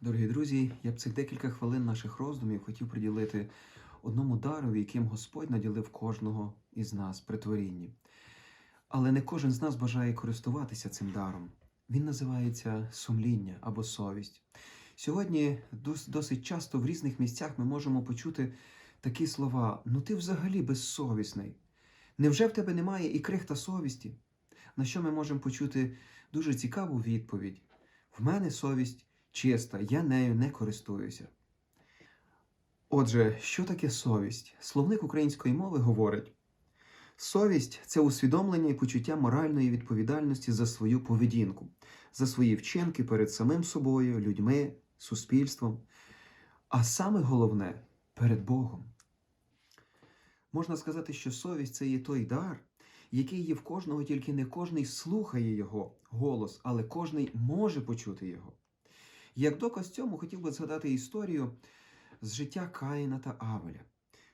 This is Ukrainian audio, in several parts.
Дорогі друзі, я б цих декілька хвилин наших роздумів хотів приділити одному дару, яким Господь наділив кожного із нас при творінні. Але не кожен з нас бажає користуватися цим даром. Він називається сумління або совість. Сьогодні досить часто в різних місцях ми можемо почути такі слова: ну ти взагалі безсовісний. Невже в тебе немає і крихта совісті? На що ми можемо почути дуже цікаву відповідь: в мене совість чиста, я нею не користуюся. Отже, що таке совість? Словник української мови говорить: совість це усвідомлення і почуття моральної відповідальності за свою поведінку, за свої вчинки перед самим собою, людьми, суспільством, а саме головне перед Богом. Можна сказати, що совість це є той дар, який є в кожного, тільки не кожний слухає його голос, але кожний може почути його. Як доказ цьому хотів би згадати історію з життя Каїна та Авеля.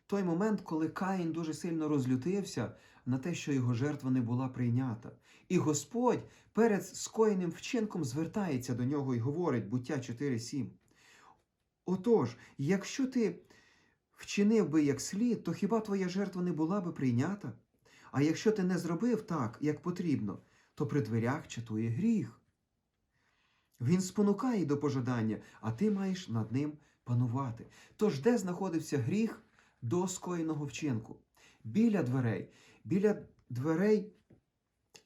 Той момент, коли Каїн дуже сильно розлютився на те, що його жертва не була прийнята. І Господь перед скоєним вчинком звертається до нього і говорить, буття 4.7. Отож, якщо ти вчинив би як слід, то хіба твоя жертва не була би прийнята? А якщо ти не зробив так, як потрібно, то при дверях чатує гріх. Він спонукає до пожадання, а ти маєш над ним панувати. Тож де знаходився гріх до скоєного вчинку? Біля дверей, біля дверей,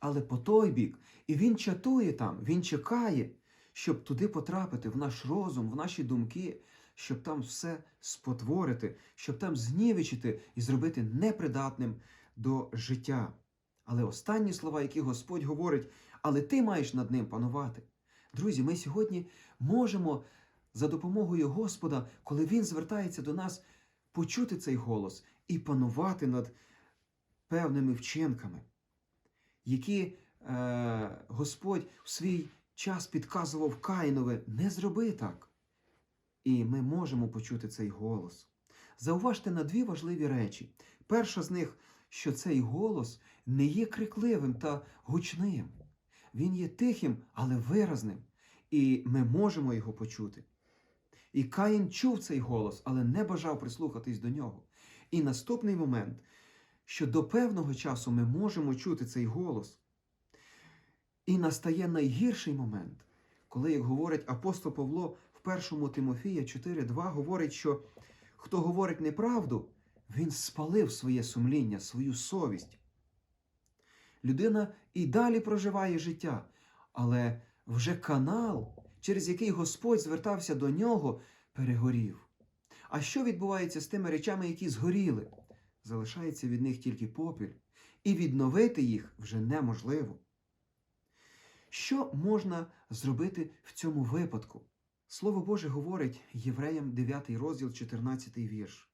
але по той бік. І він чатує там, він чекає, щоб туди потрапити, в наш розум, в наші думки, щоб там все спотворити, щоб там знівечити і зробити непридатним до життя. Але останні слова, які Господь говорить, але ти маєш над ним панувати. Друзі, ми сьогодні можемо за допомогою Господа, коли Він звертається до нас, почути цей голос і панувати над певними вчинками, які е, Господь в свій час підказував Каїнове, не зроби так. І ми можемо почути цей голос. Зауважте на дві важливі речі. Перша з них, що цей голос не є крикливим та гучним. Він є тихим, але виразним, і ми можемо його почути. І Каїн чув цей голос, але не бажав прислухатись до нього. І наступний момент, що до певного часу ми можемо чути цей голос. І настає найгірший момент, коли, як говорить апостол Павло в 1 Тимофія 4.2, говорить, що хто говорить неправду, він спалив своє сумління, свою совість. Людина і далі проживає життя, але вже канал, через який Господь звертався до нього, перегорів. А що відбувається з тими речами, які згоріли? Залишається від них тільки попіль, і відновити їх вже неможливо. Що можна зробити в цьому випадку? Слово Боже говорить Євреям 9 розділ, 14 вірш.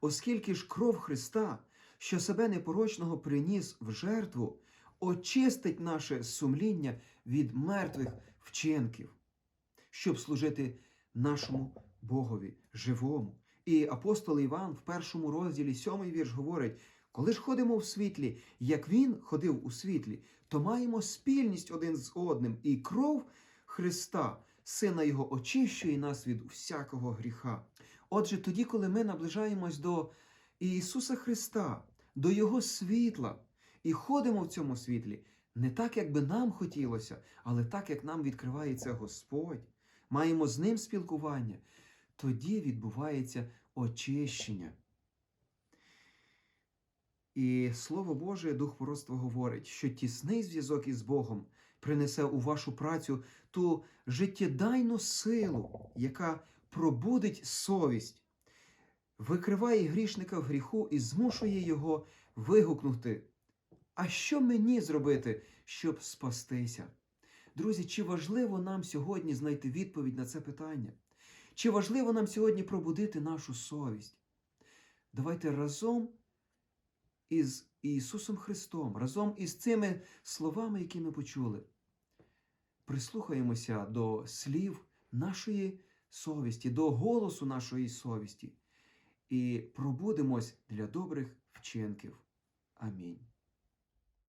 Оскільки ж кров Христа, що себе непорочного приніс в жертву, очистить наше сумління від мертвих вчинків, щоб служити нашому Богові живому. І апостол Іван в першому розділі сьомий вірш говорить: коли ж ходимо в світлі, як він ходив у світлі, то маємо спільність один з одним, і кров Христа, Сина Його, очищує нас від всякого гріха. Отже, тоді, коли ми наближаємось до Ісуса Христа, до Його світла, і ходимо в цьому світлі, не так, як би нам хотілося, але так, як нам відкривається Господь, маємо з Ним спілкування, тоді відбувається очищення. І Слово Боже, Дух пророцтва говорить, що тісний зв'язок із Богом принесе у вашу працю ту життєдайну силу, яка пробудить совість, викриває грішника в гріху і змушує його вигукнути. А що мені зробити, щоб спастися? Друзі, чи важливо нам сьогодні знайти відповідь на це питання? Чи важливо нам сьогодні пробудити нашу совість? Давайте разом із Ісусом Христом, разом із цими словами, які ми почули, прислухаємося до слів нашої совісті, до голосу нашої совісті і пробудемось для добрих вчинків. Амінь.